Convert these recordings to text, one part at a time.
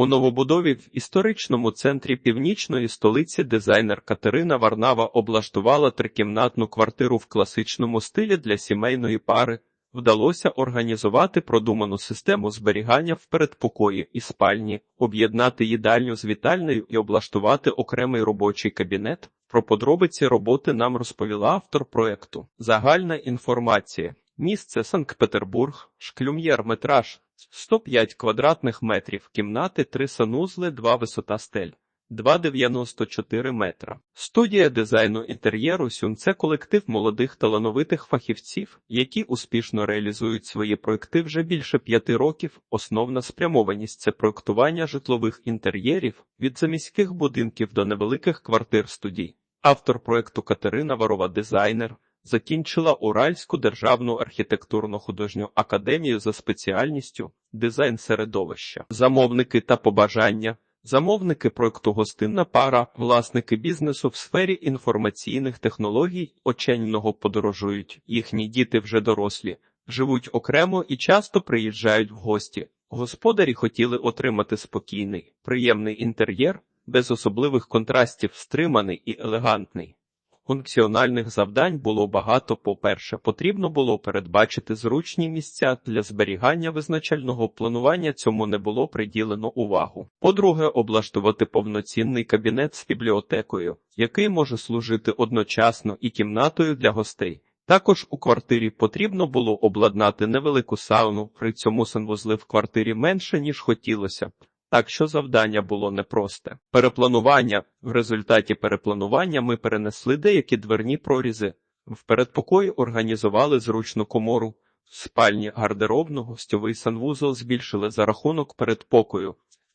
У новобудові в історичному центрі північної столиці дизайнер Катерина Варнава облаштувала трикімнатну квартиру в класичному стилі для сімейної пари. Вдалося організувати продуману систему зберігання в передпокої і спальні, об'єднати їдальню з вітальною і облаштувати окремий робочий кабінет. Про подробиці роботи нам розповіла автор проекту. Загальна інформація. Місце Санкт-Петербург, шклюм'єр метраж 105 квадратних метрів, кімнати 3 санузли, 2 висота стель. 2,94 метра. Студія дизайну інтер'єру Сюн це колектив молодих талановитих фахівців, які успішно реалізують свої проекти вже більше п'яти років. Основна спрямованість це проектування житлових інтер'єрів від заміських будинків до невеликих квартир студій. Автор проекту Катерина Варова, дизайнер, закінчила Уральську державну архітектурно-художню академію за спеціальністю дизайн середовища, замовники та побажання. Замовники проекту гостинна пара, власники бізнесу в сфері інформаційних технологій оченьного подорожують. Їхні діти вже дорослі, живуть окремо і часто приїжджають в гості. Господарі хотіли отримати спокійний, приємний інтер'єр, без особливих контрастів, стриманий і елегантний. Функціональних завдань було багато. По-перше, потрібно було передбачити зручні місця для зберігання визначального планування цьому не було приділено увагу. По-друге, облаштувати повноцінний кабінет з бібліотекою, який може служити одночасно і кімнатою для гостей. Також у квартирі потрібно було обладнати невелику сауну, при цьому санвузли в квартирі менше, ніж хотілося. Так що завдання було непросте. Перепланування. В результаті перепланування ми перенесли деякі дверні прорізи. В передпокої організували зручну комору. Спальні гардеробну гостьовий санвузол збільшили за рахунок передпокою.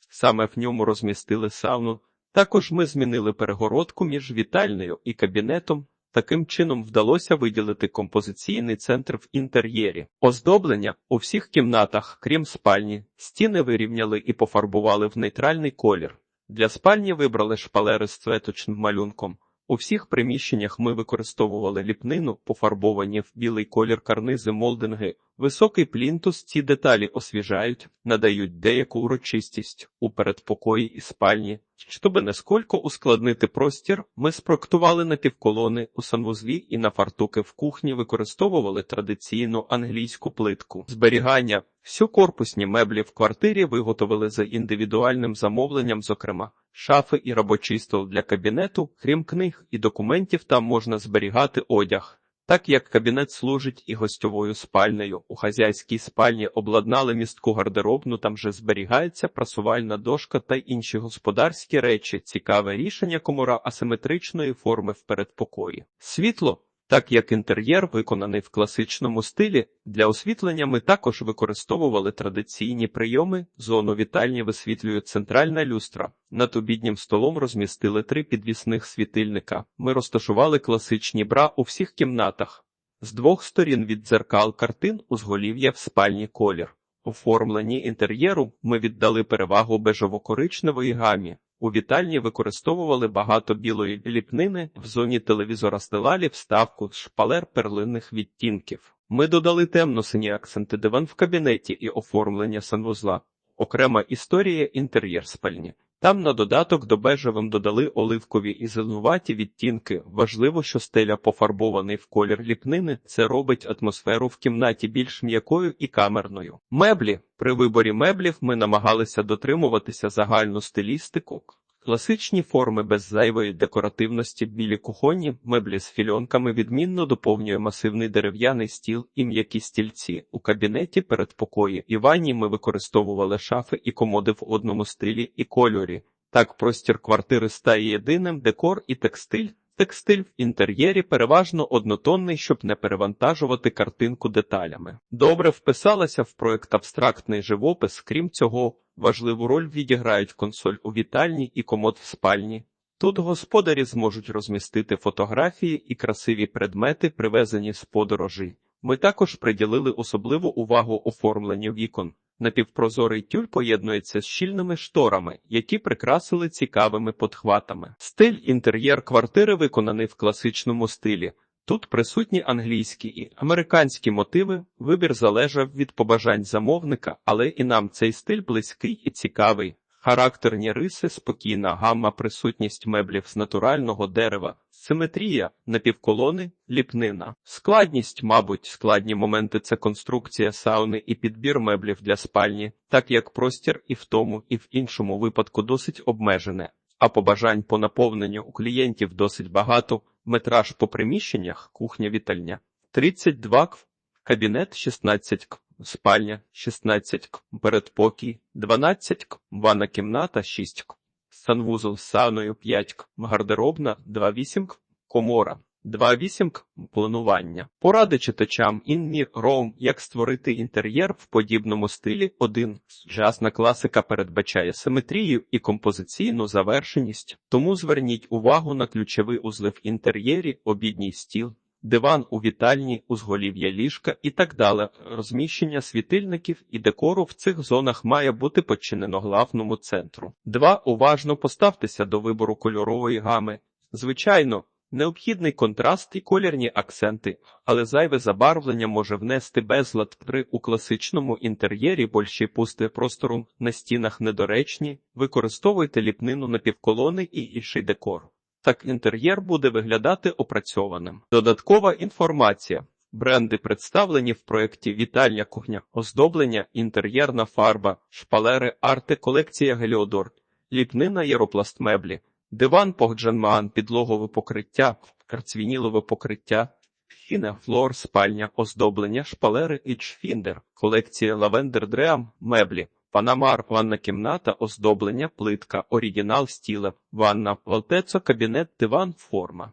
Саме в ньому розмістили сауну. Також ми змінили перегородку між вітальнею і кабінетом. Таким чином вдалося виділити композиційний центр в інтер'єрі. Оздоблення у всіх кімнатах, крім спальні, стіни вирівняли і пофарбували в нейтральний колір. Для спальні вибрали шпалери з цветочним малюнком. У всіх приміщеннях ми використовували ліпнину, пофарбовані в білий колір карнизи молдинги. Високий плінтус ці деталі освіжають, надають деяку урочистість у передпокої і спальні. Щоби несколько ускладнити простір, ми спроектували напівколони у санвузлі і на фартуки в кухні використовували традиційну англійську плитку. Зберігання всю корпусні меблі в квартирі виготовили за індивідуальним замовленням, зокрема. Шафи і робочий стол для кабінету, крім книг і документів, там можна зберігати одяг. Так як кабінет служить і гостьовою спальнею, у хазяйській спальні обладнали містку гардеробну, там же зберігається прасувальна дошка та інші господарські речі, цікаве рішення комора асиметричної форми в передпокої. Світло. Так як інтер'єр виконаний в класичному стилі, для освітлення ми також використовували традиційні прийоми, зону вітальні висвітлює центральна люстра. Над обіднім столом розмістили три підвісних світильника. Ми розташували класичні бра у всіх кімнатах. З двох сторін від дзеркал картин узголів'я в спальні колір. У оформленні інтер'єру ми віддали перевагу бежево-коричневої гамі. У вітальні використовували багато білої ліпнини, в зоні телевізора стилалі вставку з шпалер перлинних відтінків. Ми додали темно-сині акценти диван в кабінеті і оформлення санвузла. Окрема історія інтер'єр спальні. Там на додаток до бежевим додали оливкові і зеленуваті відтінки. Важливо, що стеля пофарбований в колір ліпнини. Це робить атмосферу в кімнаті більш м'якою і камерною. Меблі при виборі меблів ми намагалися дотримуватися загальну стилістику. Класичні форми без зайвої декоративності білі кухонні меблі з фільонками відмінно доповнює масивний дерев'яний стіл і м'які стільці. У кабінеті передпокої і ванні ми використовували шафи і комоди в одному стилі і кольорі. Так простір квартири стає єдиним декор і текстиль. Текстиль в інтер'єрі переважно однотонний, щоб не перевантажувати картинку деталями. Добре вписалася в проект абстрактний живопис, крім цього, важливу роль відіграють консоль у вітальні і комод в спальні. Тут господарі зможуть розмістити фотографії і красиві предмети, привезені з подорожі. Ми також приділили особливу увагу оформленню вікон. Напівпрозорий тюль поєднується з щільними шторами, які прикрасили цікавими подхватами. Стиль інтер'єр квартири виконаний в класичному стилі. Тут присутні англійські і американські мотиви, вибір залежав від побажань замовника, але і нам цей стиль близький і цікавий. Характерні риси, спокійна гамма, присутність меблів з натурального дерева, симетрія, напівколони, ліпнина. Складність, мабуть, складні моменти це конструкція сауни і підбір меблів для спальні, так як простір і в тому, і в іншому випадку досить обмежене, а побажань по наповненню у клієнтів досить багато, метраж по приміщеннях, кухня-вітальня 32 кв, кабінет 16 кв. Спальня 16 кв, передпокій 12 кв, ванна кімната 6 кв, санвузол з сауною 5 кв, гардеробна 2,8 кв, комора 2,8 к, планування. Поради читачам Інні Роум, як створити інтер'єр в подібному стилі 1. Сучасна класика передбачає симетрію і композиційну завершеність, тому зверніть увагу на ключові узли в інтер'єрі, обідній стіл, диван у вітальні, узголів'я ліжка і так далі. Розміщення світильників і декору в цих зонах має бути подчинено главному центру. 2. Уважно поставтеся до вибору кольорової гами. Звичайно, необхідний контраст і колірні акценти, але зайве забарвлення може внести безлад 3. у класичному інтер'єрі більші пусти простору на стінах недоречні, використовуйте ліпнину напівколони і інший декор. Так інтер'єр буде виглядати опрацьованим. Додаткова інформація. Бренди представлені в проєкті Вітальня кухня, оздоблення, інтер'єрна фарба, шпалери, арти, колекція Геліодор, ліпнина єропласт меблі, диван Погджанмаан, підлогове покриття, карцвінілове покриття, фіне, флор, спальня, оздоблення, шпалери і чфіндер, колекція Лавендер Дреам, меблі. Панамар, ванна кімната, оздоблення, плитка, оригінал стіла, ванна, валтецо, кабінет, диван, форма.